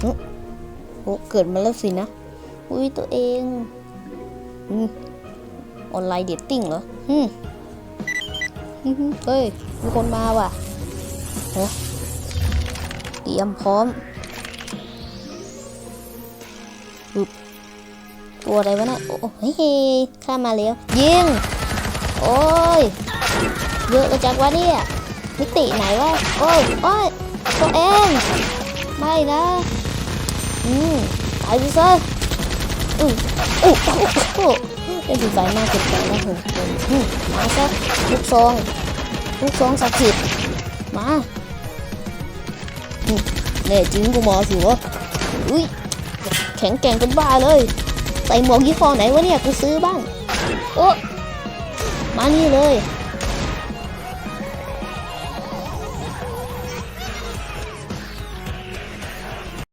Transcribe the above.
โอ้เกิดมาแล้วสินะ อุ้ยตัวเองออนไลน์เดทติ้งเหรออืมเฮ้ย มีคนมาว่ะโอ้เตรียมพร้อมอึบตัวอะไรวะนะโอ้เฮ้ยข้ามมาแล้ว ยิง โอ้ย เยอะกระจักวะเนี่ย มิติไหนวะ โอ้ย โอ้ย ตัวเอง ไม่นะ อืมตายไปซะอืออู้อู้เป็นดีใจมากเกินไปนะผมอืมมาซะลูกซองลูกซองศักดิ์สิทธิ์มาอืมแน่จริงกูมาสิวะอุ้ยแข็งแกร่งเป็นบ้าเลย ใส่หมวกยี่ห้อไหนวะเนี่ยกูซื้อบ้างโอ้มานี่เลย